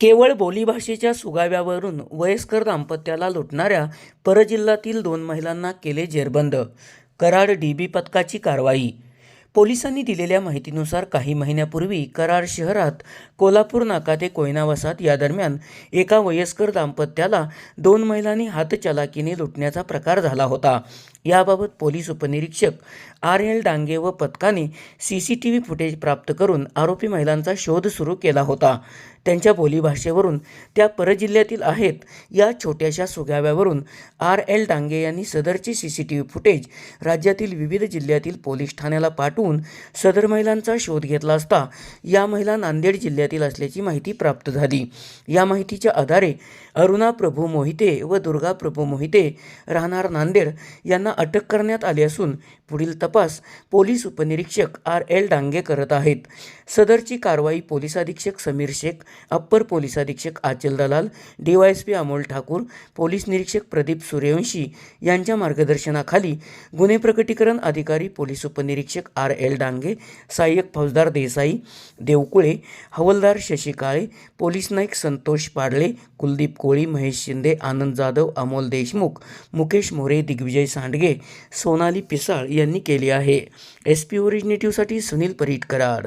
केवळ बोलीभाषेच्या सुगाव्यावरून वयस्कर दाम्पत्याला लुटणाऱ्या परजिल्ह्यातील दोन महिलांना केले जेरबंद. कराड डीबी पथकाची कारवाई. पोलिसांनी दिलेल्या माहितीनुसार काही महिन्यापूर्वी कराड शहरात कोल्हापूर नाका ते कोयना वसाहत या दरम्यान एका वयस्कर दाम्पत्याला दोन महिलांनी हातचलाकीने लुटण्याचा प्रकार झाला होता. याबाबत पोलीस उपनिरीक्षक आर एल डांगे व पथकाने C C T V footage प्राप्त करून आरोपी महिलांचा शोध सुरू केला होता. त्यांच्या बोलीभाषेवरून त्या परजिल्ह्यातील आहेत. या छोट्याशा सुगाव्यावरून आर एल डांगे यांनी सदरचे C C T V footage राज्यातील विविध जिल्ह्यातील पोलीस ठाण्याला पाठवून सदर महिलांचा शोध घेतला असता या महिला नांदेड जिल्ह्यातील असल्याची माहिती प्राप्त झाली. या माहितीच्या आधारे अरुणा प्रभू मोहिते व दुर्गा प्रभू मोहिते राहणार नांदेड यांना अटक करण्यात आली असून पुढील तपास पोलीस उपनिरीक्षक आर एल डांगे करत आहेत. सदरची कारवाई पोलीस अधीक्षक समीर शेख अप्पर पोलीस अधीक्षक आचल दलाल डीवायएसपी अमोल ठाकूर पोलीस निरीक्षक प्रदीप सूर्यवंशी यांच्या मार्गदर्शनाखाली गुन्हे प्रकटीकरण अधिकारी पोलीस उपनिरीक्षक आर एल डांगे सहाय्यक फौजदार देसाई देवकुळे हवलदार शशी काळे पोलीस नाईक संतोष पाडले कुलदीप कोळी महेश शिंदे आनंद जाधव अमोल देशमुख मुकेश मोरे दिग्विजय सांडगे सोनाली पिसाळ यांनी केली आहे. एस पी ओरिजिनेटिव्हसाठी सुनील परीट कराड